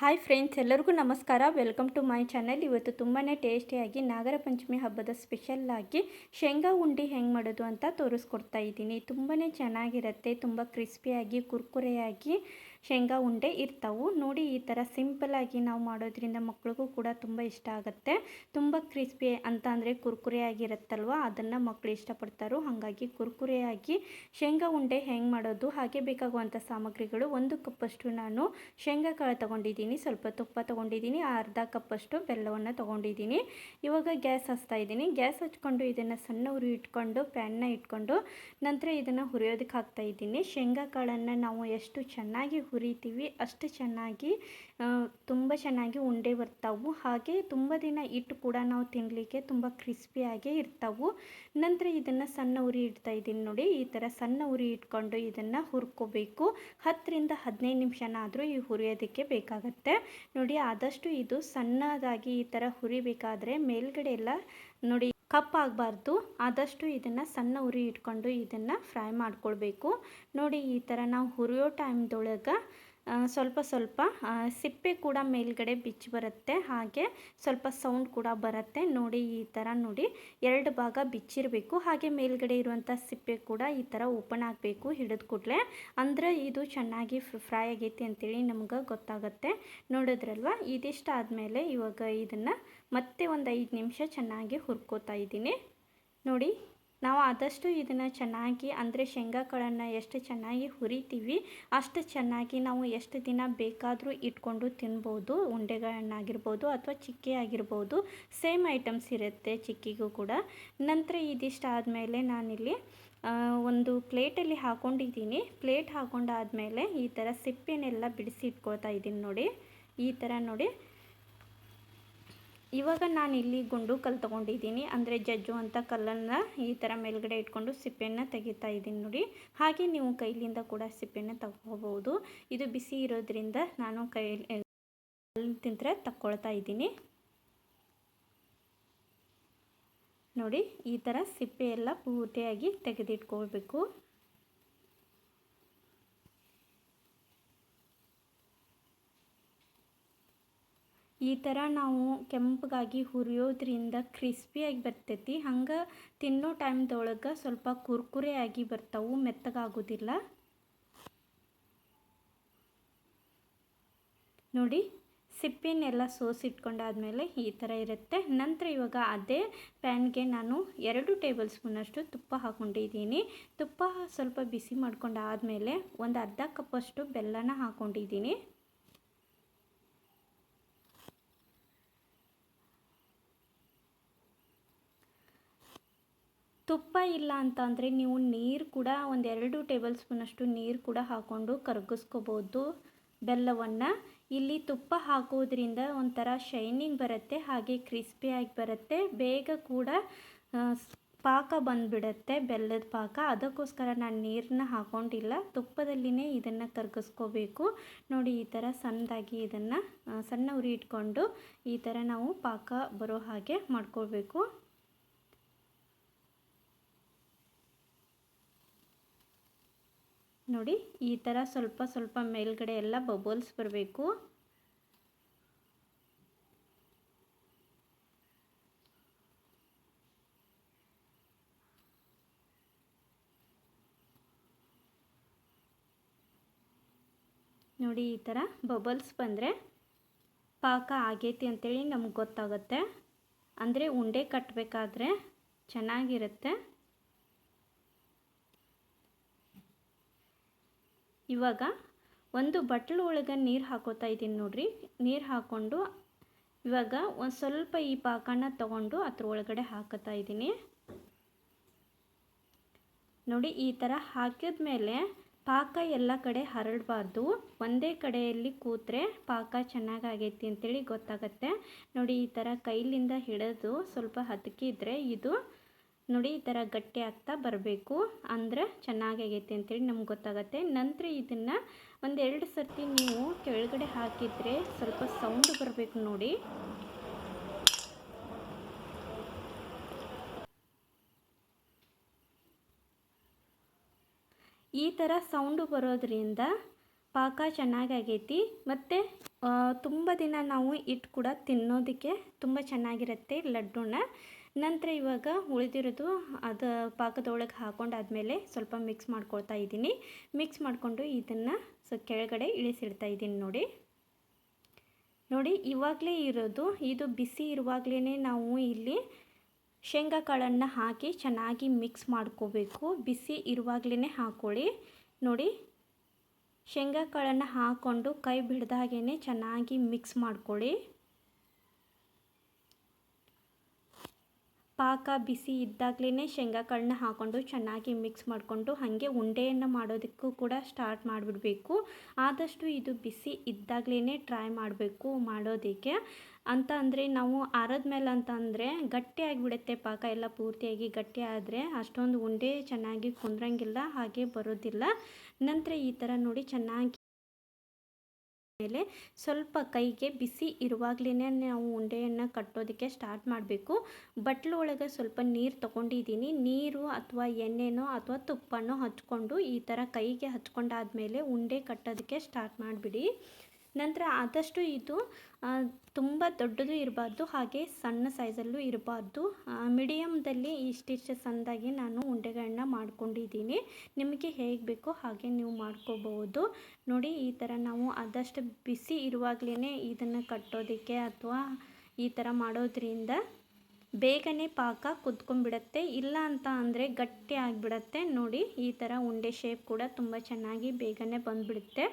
Hi friends, ಎಲ್ಲರಿಗೂ ನಮಸ್ಕಾರ. Welcome to my channel. ಇವತ್ತು ತುಂಬಾ ಟೇಸ್ಟಿಯಾಗಿ ನಾಗರ ಪಂಚಮಿ ಹಬ್ಬದ ಸ್ಪೆಷಲ್ಲಾಗಿ ಶೇಂಗಾ ಉಂಡಿ ಹೆಂಗೆ ಮಾಡೋದು ಅಂತ ತೋರಿಸ್ಕೊಡ್ತಾ ಇದ್ದೀನಿ. ತುಂಬಾ ಚೆನ್ನಾಗಿರುತ್ತೆ, ತುಂಬ ಕ್ರಿಸ್ಪಿಯಾಗಿ, ಕುರ್ಕುರೆಯಾಗಿ. ಶೇಂಗಾ, ಉಂಡೆ ಇರ್ತಾವೆ. ನೋಡಿ ಈ ಥರ ಸಿಂಪಲ್ಲಾಗಿ ನಾವು ಮಾಡೋದ್ರಿಂದ ಮಕ್ಳಿಗೂ ಕೂಡ ತುಂಬ ಇಷ್ಟ ಆಗುತ್ತೆ. ತುಂಬ ಕ್ರಿಸ್ಪಿ ಅಂತ ಅಂದರೆ ಕುರ್ಕುರೆಯಾಗಿರುತ್ತಲ್ವ? ಅದನ್ನು ಮಕ್ಕಳು ಇಷ್ಟಪಡ್ತಾರೋ ಹಾಗಾಗಿ ಕುರ್ಕುರೆಯಾಗಿ ಶೇಂಗಾ, ಉಂಡೆ ಹೆಂಗೆ ಮಾಡೋದು, ಹಾಗೆ ಬೇಕಾಗುವಂಥ ಸಾಮಗ್ರಿಗಳು ಒಂದು ಕಪ್ಪಷ್ಟು ನಾನು ಶೇಂಗಾ ಕಾಳು ತೊಗೊಂಡಿದ್ದೀನಿ. ಸ್ವಲ್ಪ ತುಪ್ಪ ತೊಗೊಂಡಿದ್ದೀನಿ, ಅರ್ಧ ಕಪ್ಪಷ್ಟು ಬೆಲ್ಲವನ್ನು ತೊಗೊಂಡಿದ್ದೀನಿ. ಇವಾಗ ಗ್ಯಾಸ್ ಹಚ್ತಾ ಇದ್ದೀನಿ. ಗ್ಯಾಸ್ ಹಚ್ಕೊಂಡು ಇದನ್ನು ಸಣ್ಣ ಉರಿ ಇಟ್ಕೊಂಡು ಪ್ಯಾನ್ನ ಇಟ್ಕೊಂಡು ನಂತರ ಇದನ್ನು ಹುರಿಯೋದಕ್ಕೆ ಹಾಕ್ತಾ ಇದ್ದೀನಿ. ಶೇಂಗಾ ಕಾಳನ್ನು ನಾವು ಎಷ್ಟು ಚೆನ್ನಾಗಿ ಹುರಿತೀವಿ. ಅಷ್ಟು ಚೆನ್ನಾಗಿ ತುಂಬ ಚೆನ್ನಾಗಿ ಉಂಡೆ ಬರ್ತಾವು. ಹಾಗೆ ತುಂಬ ದಿನ ಇಟ್ಟು ಕೂಡ ನಾವು ತಿನ್ನಲಿಕ್ಕೆ ತುಂಬ ಕ್ರಿಸ್ಪಿಯಾಗಿ ಇರ್ತಾವು. ನಂತರ ಇದನ್ನು ಸಣ್ಣ ಉರಿ ಇಡ್ತಾ ಇದ್ದೀನಿ ನೋಡಿ. ಈ ಥರ ಸಣ್ಣ ಉರಿ ಇಟ್ಕೊಂಡು ಇದನ್ನು ಹುರ್ಕೋಬೇಕು. ಹತ್ತರಿಂದ ಹದಿನೈದು ನಿಮಿಷನಾದರೂ ಈ ಹುರಿಯೋದಕ್ಕೆ ಬೇಕಾಗತ್ತೆ. ನೋಡಿ, ಆದಷ್ಟು ಇದು ಸಣ್ಣದಾಗಿ ಈ ಥರ ಹುರಿಬೇಕಾದ್ರೆ ಮೇಲ್ಗಡೆ ಎಲ್ಲ ನೋಡಿ ಕಪ್ಪಾಗಬಾರ್ದು. ಆದಷ್ಟು ಇದನ್ನು ಸಣ್ಣ ಉರಿ ಇಟ್ಕೊಂಡು ಇದನ್ನು ಫ್ರೈ ಮಾಡ್ಕೊಳ್ಬೇಕು. ನೋಡಿ ಈ ಥರ ನಾವು ಹುರಿಯೋ ಟೈಮ್ದೊಳಗೆ ಸ್ವಲ್ಪ ಸ್ವಲ್ಪ ಸಿಪ್ಪೆ ಕೂಡ ಮೇಲ್ಗಡೆ ಬಿಚ್ಚಿ ಬರುತ್ತೆ. ಹಾಗೆ ಸ್ವಲ್ಪ ಸೌಂಡ್ ಕೂಡ ಬರುತ್ತೆ. ನೋಡಿ, ಈ ಥರ ನೋಡಿ. ಎರಡು ಭಾಗ ಬಿಚ್ಚಿರಬೇಕು. ಹಾಗೆ ಮೇಲ್ಗಡೆ ಇರುವಂಥ ಸಿಪ್ಪೆ ಕೂಡ ಈ ಥರ ಓಪನ್ ಆಗಬೇಕು ಹಿಡಿದ ಕೂಡಲೇ. ಅಂದರೆ ಇದು ಚೆನ್ನಾಗಿ ಫ್ರೈ ಆಗೈತಿ ಅಂತೇಳಿ ನಮ್ಗೆ ಗೊತ್ತಾಗುತ್ತೆ. ನೋಡಿದ್ರಲ್ವ? ಇದಿಷ್ಟ ಆದಮೇಲೆ ಇವಾಗ ಇದನ್ನು ಮತ್ತೆ ಒಂದು ಐದು ನಿಮಿಷ ಚೆನ್ನಾಗಿ ಹುರ್ಕೋತಾ ಇದ್ದೀನಿ. ನೋಡಿ. ನಾವು ಆದಷ್ಟು ಇದನ್ನು ಚೆನ್ನಾಗಿ, ಅಂದರೆ ಶೇಂಗಾ ಕಾಳನ್ನು ಎಷ್ಟು ಚೆನ್ನಾಗಿ ಹುರಿತೀವಿ, ಅಷ್ಟು ಚೆನ್ನಾಗಿ ನಾವು ಎಷ್ಟು ದಿನ ಬೇಕಾದರೂ ಇಟ್ಕೊಂಡು ತಿನ್ಬೋದು. ಉಂಡೆಗಳನ್ನಾಗಿರ್ಬೋದು ಅಥವಾ ಚಿಕ್ಕಿ ಆಗಿರ್ಬೋದು ಸೇಮ್ ಐಟಮ್ಸ್ ಇರುತ್ತೆ ಚಿಕ್ಕಿಗೂ ಕೂಡ. ನಂತರ ಇದಿಷ್ಟು ಆದಮೇಲೆ ನಾನಿಲ್ಲಿ ಒಂದು ಪ್ಲೇಟಲ್ಲಿ ಹಾಕೊಂಡಿದ್ದೀನಿ. ಪ್ಲೇಟ್ ಹಾಕೊಂಡಾದಮೇಲೆ ಈ ಥರ ಸಿಪ್ಪೆನೆಲ್ಲ ಬಿಡಿಸಿ ಇಟ್ಕೊಳ್ತಾ ಇದ್ದೀನಿ ನೋಡಿ. ಈ ಥರ ನೋಡಿ. ಇವಾಗ ನಾನು ಇಲ್ಲಿ ಗುಂಡು ಕಲ್ಲು ತೊಗೊಂಡಿದ್ದೀನಿ. ಅಂದರೆ ಜಜ್ಜು ಅಂತ ಕಲ್ಲನ್ನು ಈ ಥರ ಮೇಲ್ಗಡೆ ಇಟ್ಕೊಂಡು ಸಿಪ್ಪೆಯನ್ನು ತೆಗಿತಾ ಇದ್ದೀನಿ ನೋಡಿ. ಹಾಗೆ ನೀವು ಕೈಲಿಂದ ಕೂಡ ಸಿಪ್ಪೆಯನ್ನು ತಗೋಬೋದು ಇದು ಬಿಸಿ ಇರೋದ್ರಿಂದ ನಾನು ಕೈಲಿ ತಿಂದರೆ ತಕ್ಕೊಳ್ತಾ ಇದ್ದೀನಿ. ನೋಡಿ, ಈ ಥರ ಸಿಪ್ಪೆ ಎಲ್ಲ ಪೂರ್ತಿಯಾಗಿ ತೆಗೆದಿಟ್ಕೊಳ್ಬೇಕು. ಈ ಥರ ನಾವು ಕೆಂಪಗಾಗಿ ಹುರಿಯೋದ್ರಿಂದ ಕ್ರಿಸ್ಪಿಯಾಗಿ ಬರ್ತೈತಿ. ಹಂಗೆ ತಿನ್ನೋ ಟೈಮ್ದೊಳಗೆ ಸ್ವಲ್ಪ ಕುರ್ಕುರೆ ಆಗಿ ಬರ್ತಾವೆ, ಮೆತ್ತಗಾಗೋದಿಲ್ಲ. ನೋಡಿ, ಸಿಪ್ಪಿನೆಲ್ಲ ಸೋಸಿಟ್ಕೊಂಡಾದ್ಮೇಲೆ ಈ ಥರ ಇರುತ್ತೆ. ನಂತರ ಇವಾಗ ಅದೇ ಪ್ಯಾನ್ಗೆ ನಾನು ಎರಡು ಟೇಬಲ್ ಸ್ಪೂನಷ್ಟು ತುಪ್ಪ ಹಾಕ್ಕೊಂಡಿದ್ದೀನಿ ತುಪ್ಪ ಸ್ವಲ್ಪ ಬಿಸಿ ಮಾಡ್ಕೊಂಡಾದಮೇಲೆ ಒಂದು ಅರ್ಧ ಕಪ್ಪಷ್ಟು ಬೆಲ್ಲನ ಹಾಕ್ಕೊಂಡಿದ್ದೀನಿ ತುಪ್ಪ ಇಲ್ಲ ಅಂತ ಅಂದರೆ ನೀವು ನೀರು ಕೂಡ ಒಂದೆರಡು ಟೇಬಲ್ ಸ್ಪೂನಷ್ಟು ನೀರು ಕೂಡ ಹಾಕ್ಕೊಂಡು ಕರಗಿಸ್ಕೋಬೋದು ಬೆಲ್ಲವನ್ನು. ಇಲ್ಲಿ ತುಪ್ಪ ಹಾಕೋದ್ರಿಂದ ಒಂಥರ ಶೈನಿಂಗ್ ಬರುತ್ತೆ, ಹಾಗೆ ಕ್ರಿಸ್ಪಿಯಾಗಿ ಬರುತ್ತೆ. ಬೇಗ ಕೂಡ ಪಾಕ ಬಂದುಬಿಡತ್ತೆ ಬೆಲ್ಲದ ಪಾಕ. ಅದಕ್ಕೋಸ್ಕರ ನಾನು ನೀರನ್ನ ಹಾಕೊಂಡಿಲ್ಲ. ತುಪ್ಪದಲ್ಲಿನೇ ಇದನ್ನು ಕರಗಿಸ್ಕೋಬೇಕು. ನೋಡಿ ಈ ಥರ ಸಣ್ಣದಾಗಿ ಇದನ್ನು ಸಣ್ಣ ಉರಿ ಇಟ್ಕೊಂಡು ಈ ಥರ ನಾವು ಪಾಕ ಬರೋ ಹಾಗೆ ಮಾಡ್ಕೊಳ್ಬೇಕು. ನೋಡಿ, ಈ ಥರ ಸ್ವಲ್ಪ ಸ್ವಲ್ಪ ಮೇಲ್ಗಡೆ ಎಲ್ಲ ಬಬಲ್ಸ್ ಬರಬೇಕು. ನೋಡಿ, ಈ ಥರ ಬಬಲ್ಸ್ ಬಂದರೆ ಪಾಕ ಆಗೈತಿ ಅಂತೇಳಿ ನಮ್ಗೆ ಗೊತ್ತಾಗುತ್ತೆ. ಅಂದರೆ ಉಂಡೆ ಕಟ್ಟಬೇಕಾದ್ರೆ ಚೆನ್ನಾಗಿರುತ್ತೆ. ಇವಾಗ ಒಂದು ಬಟ್ಲು ಒಳಗೆ ನೀರು ಹಾಕೋತಾ ಇದ್ದೀನಿ ನೋಡಿರಿ. ನೀರು ಹಾಕ್ಕೊಂಡು ಇವಾಗ ಒಂದು ಸ್ವಲ್ಪ ಈ ಪಾಕನ ತಗೊಂಡು ಅದ್ರ ಒಳಗಡೆ ಹಾಕೋತಾ ಇದ್ದೀನಿ. ನೋಡಿ, ಈ ಥರ ಹಾಕಿದ ಮೇಲೆ ಪಾಕ ಎಲ್ಲ ಕಡೆ ಹರಡಬಾರ್ದು. ಒಂದೇ ಕಡೆಯಲ್ಲಿ ಕೂತ್ರೆ ಪಾಕ ಚೆನ್ನಾಗಾಗೈತಿ ಅಂತೇಳಿ ಗೊತ್ತಾಗುತ್ತೆ. ನೋಡಿ, ಈ ಥರ ಕೈಲಿಂದ ಹಿಡಿದು ಸ್ವಲ್ಪ ಹದಕಿದ್ರೆ ಇದು ನೋಡಿ, ಈ ಥರ ಗಟ್ಟಿ ಆಗ್ತಾ ಬರಬೇಕು. ಅಂದರೆ ಚೆನ್ನಾಗೈತೆ ಅಂತೇಳಿ ನಮ್ಗೆ ಗೊತ್ತಾಗುತ್ತೆ. ನಂತರ ಇದನ್ನು ಒಂದೆರಡು ಸರ್ತಿ ನೀವು ಕೆಳಗಡೆ ಹಾಕಿದರೆ ಸ್ವಲ್ಪ ಸೌಂಡ್ ಬರಬೇಕು ನೋಡಿ. ಈ ಥರ ಸೌಂಡು ಬರೋದ್ರಿಂದ ಪಾಕ ಚೆನ್ನಾಗಿ ಆಗೈತಿ. ಮತ್ತು ತುಂಬ ದಿನ ನಾವು ಇಟ್ಟು ಕೂಡ ತಿನ್ನೋದಕ್ಕೆ ತುಂಬ ಚೆನ್ನಾಗಿರುತ್ತೆ ಲಡ್ಡುನ. ನಂತರ ಇವಾಗ ಉಳಿದಿರೋದು ಅದು ಪಾಕದೊಳಗೆ ಹಾಕೊಂಡಾದ್ಮೇಲೆ ಸ್ವಲ್ಪ ಮಿಕ್ಸ್ ಮಾಡ್ಕೊಳ್ತಾ ಇದ್ದೀನಿ. ಮಿಕ್ಸ್ ಮಾಡಿಕೊಂಡು ಇದನ್ನು ಸೊ ಕೆಳಗಡೆ ಇಳಿಸಿಡ್ತಾ ಇದ್ದೀನಿ ನೋಡಿ. ನೋಡಿ, ಇವಾಗಲೇ ಇರೋದು, ಇದು ಬಿಸಿ ಇರುವಾಗಲೇ ನಾವು ಇಲ್ಲಿ ಶೇಂಗಾ ಕಾಳನ್ನು ಹಾಕಿ ಚೆನ್ನಾಗಿ ಮಿಕ್ಸ್ ಮಾಡ್ಕೋಬೇಕು. ಬಿಸಿ ಇರುವಾಗಲೇ ಹಾಕ್ಕೊಳ್ಳಿ ನೋಡಿ, ಶೇಂಗಾ ಕಾಳನ್ನು ಹಾಕ್ಕೊಂಡು ಕೈ ಬಿಡ್ದಾಗೇ ಚೆನ್ನಾಗಿ ಮಿಕ್ಸ್ ಮಾಡ್ಕೊಳ್ಳಿ. ಪಾಕ ಬಿಸಿ ಇದ್ದಾಗಲೇ ಶೇಂಗಾಕಾಳನ್ನ ಹಾಕ್ಕೊಂಡು ಚೆನ್ನಾಗಿ ಮಿಕ್ಸ್ ಮಾಡಿಕೊಂಡು ಹಾಗೆ ಉಂಡೆಯನ್ನು ಮಾಡೋದಕ್ಕೂ ಕೂಡ ಸ್ಟಾರ್ಟ್ ಮಾಡಿಬಿಡಬೇಕು. ಆದಷ್ಟು ಇದು ಬಿಸಿ ಇದ್ದಾಗಲೇ ಟ್ರೈ ಮಾಡಬೇಕು ಮಾಡೋದಕ್ಕೆ. ಅಂತ ಅಂದರೆ ನಾವು ಆರದ್ಮೇಲೆ ಅಂತ ಅಂದರೆ ಗಟ್ಟಿಯಾಗಿಬಿಡುತ್ತೆ ಪಾಕ ಎಲ್ಲ ಪೂರ್ತಿಯಾಗಿ ಗಟ್ಟಿ ಆದರೆ ಅಷ್ಟೊಂದು ಉಂಡೆ ಚೆನ್ನಾಗಿ ಕುಂದ್ರಂಗಿಲ್ಲ, ಹಾಗೆ ಬರೋದಿಲ್ಲ. ನಂತರ ಈ ಥರ ನೋಡಿ ಚೆನ್ನಾಗಿ ಮೇಲೆ ಸ್ವಲ್ಪ ಕೈಗೆ ಬಿಸಿ ಇರುವಾಗಲೇ ನಾವು ಉಂಡೆಯನ್ನು ಕಟ್ಟೋದಕ್ಕೆ ಸ್ಟಾರ್ಟ್ ಮಾಡಬೇಕು. ಬಟ್ಲು ಒಳಗೆ ಸ್ವಲ್ಪ ನೀರು ತೊಗೊಂಡಿದ್ದೀನಿ. ನೀರು ಅಥವಾ ಎಣ್ಣೆನೋ ಅಥವಾ ತುಪ್ಪನೋ ಹಚ್ಕೊಂಡು ಈ ಥರ ಕೈಗೆ ಹಚ್ಕೊಂಡಾದ್ಮೇಲೆ ಉಂಡೆ ಕಟ್ಟೋದಕ್ಕೆ ಸ್ಟಾರ್ಟ್ ಮಾಡಿಬಿಡಿ. ನಂತರ ಆದಷ್ಟು ಇದು ತುಂಬ ದೊಡ್ಡದು ಇರಬಾರ್ದು, ಹಾಗೆ ಸಣ್ಣ ಸೈಜಲ್ಲೂ ಇರಬಾರ್ದು. ಮೀಡಿಯಮ್ದಲ್ಲಿ ಇಷ್ಟಿಷ್ಟು ಸಣ್ಣದಾಗಿ ನಾನು ಉಂಡೆಗಳನ್ನ ಮಾಡ್ಕೊಂಡಿದ್ದೀನಿ. ನಿಮಗೆ ಹೇಗೆ ಬೇಕೋ ಹಾಗೆ ನೀವು ಮಾಡ್ಕೋಬಹುದು ನೋಡಿ, ಈ ಥರ ನಾವು ಆದಷ್ಟು ಬಿಸಿ ಇರುವಾಗಲೇ ಇದನ್ನು ಕಟ್ಟೋದಕ್ಕೆ ಅಥವಾ ಈ ಥರ ಮಾಡೋದ್ರಿಂದ ಬೇಗನೆ ಪಾಕ ಕುದ್ಕೊಂಡ್ಬಿಡತ್ತೆ. ಇಲ್ಲ ಅಂತ ಅಂದರೆ ಗಟ್ಟಿ ಆಗಿಬಿಡತ್ತೆ. ನೋಡಿ, ಈ ಥರ ಉಂಡೆ ಶೇಪ್ ಕೂಡ ತುಂಬ ಚೆನ್ನಾಗಿ ಬೇಗನೆ ಬಂದುಬಿಡುತ್ತೆ.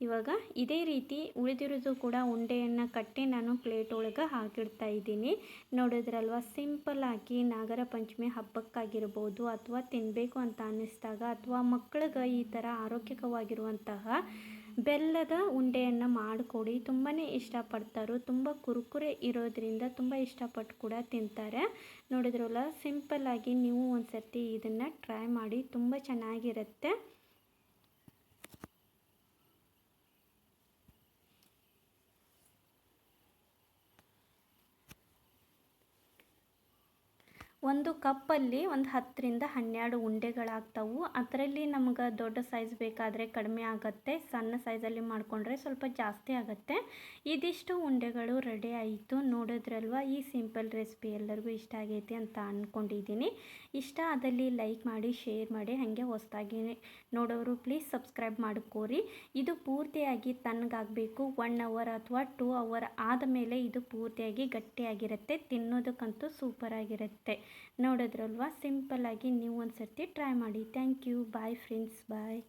ಇವಾಗ ಇದೇ ರೀತಿ ಉಳಿದಿರೋದು ಕೂಡ ಉಂಡೆಯನ್ನು ಕಟ್ಟಿ ನಾನು ಪ್ಲೇಟ್ ಒಳಗೆ ಹಾಕಿಡ್ತಾ ಇದ್ದೀನಿ. ನೋಡಿದ್ರಲ್ವ? ಸಿಂಪಲ್ಲಾಗಿ ನಾಗರ ಪಂಚಮಿ ಹಬ್ಬಕ್ಕಾಗಿರ್ಬೋದು ಅಥವಾ ತಿನ್ನಬೇಕು ಅಂತ ಅನ್ನಿಸ್ದಾಗ ಅಥವಾ ಮಕ್ಕಳಿಗೆ ಈ ಥರ ಆರೋಗ್ಯಕವಾಗಿರುವಂತಹ ಬೆಲ್ಲದ ಉಂಡೆಯನ್ನು ಮಾಡಿಕೊಡಿ. ತುಂಬಾ ಇಷ್ಟಪಡ್ತಾರೆ, ತುಂಬ ಕುರುಕುರೆ ಇರೋದ್ರಿಂದ ತುಂಬ ಇಷ್ಟಪಟ್ಟು ಕೂಡ ತಿಂತಾರೆ. ನೋಡಿದ್ರಲ್ಲ? ಸಿಂಪಲ್ಲಾಗಿ ನೀವು ಒಂದು ಸರ್ತಿ ಇದನ್ನು ಟ್ರೈ ಮಾಡಿ, ತುಂಬ ಚೆನ್ನಾಗಿರುತ್ತೆ. ಒಂದು ಕಪ್ಪಲ್ಲಿ ಒಂದು ಹತ್ತರಿಂದ ಹನ್ನೆರಡು ಉಂಡೆಗಳಾಗ್ತವೆ. ಅದರಲ್ಲಿ ನಮ್ಗೆ ದೊಡ್ಡ ಸೈಜ್ ಬೇಕಾದರೆ ಕಡಿಮೆ ಆಗುತ್ತೆ. ಸಣ್ಣ ಸೈಜಲ್ಲಿ ಮಾಡಿಕೊಂಡ್ರೆ ಸ್ವಲ್ಪ ಜಾಸ್ತಿ ಆಗುತ್ತೆ. ಇದಿಷ್ಟು ಉಂಡೆಗಳು ರೆಡಿ ಆಯಿತು. ನೋಡಿದ್ರಲ್ವ? ಈ ಸಿಂಪಲ್ ರೆಸಿಪಿ ಎಲ್ಲರಿಗೂ ಇಷ್ಟ ಆಗೈತಿ ಅಂತ ಅಂದ್ಕೊಂಡಿದ್ದೀನಿ ಇಷ್ಟ ಆದಲ್ಲಿ ಲೈಕ್ ಮಾಡಿ ಶೇರ್ ಮಾಡಿ, ಹಾಗೆ ಹೊಸದಾಗಿ ನೋಡೋರು ಪ್ಲೀಸ್ ಸಬ್ಸ್ಕ್ರೈಬ್ ಮಾಡ್ಕೋರಿ. ಇದು ಪೂರ್ತಿಯಾಗಿ ತಣ್ಣಗಾಗಬೇಕು ಒನ್ ಅವರ್ ಅಥವಾ ಟೂ ಅವರ್ ಆದಮೇಲೆ ಇದು ಪೂರ್ತಿಯಾಗಿ ಗಟ್ಟಿಯಾಗಿರುತ್ತೆ. ತಿನ್ನೋದಕ್ಕಂತೂ ಸೂಪರಾಗಿರುತ್ತೆ ನೋಡಿದ್ರಲ್ವ? ಸಿಂಪಲ್ಲಾಗಿ ನೀವು ಒಂದು ಸರ್ತಿ ಟ್ರೈ ಮಾಡಿ. Thank you. Bye friends. Bye.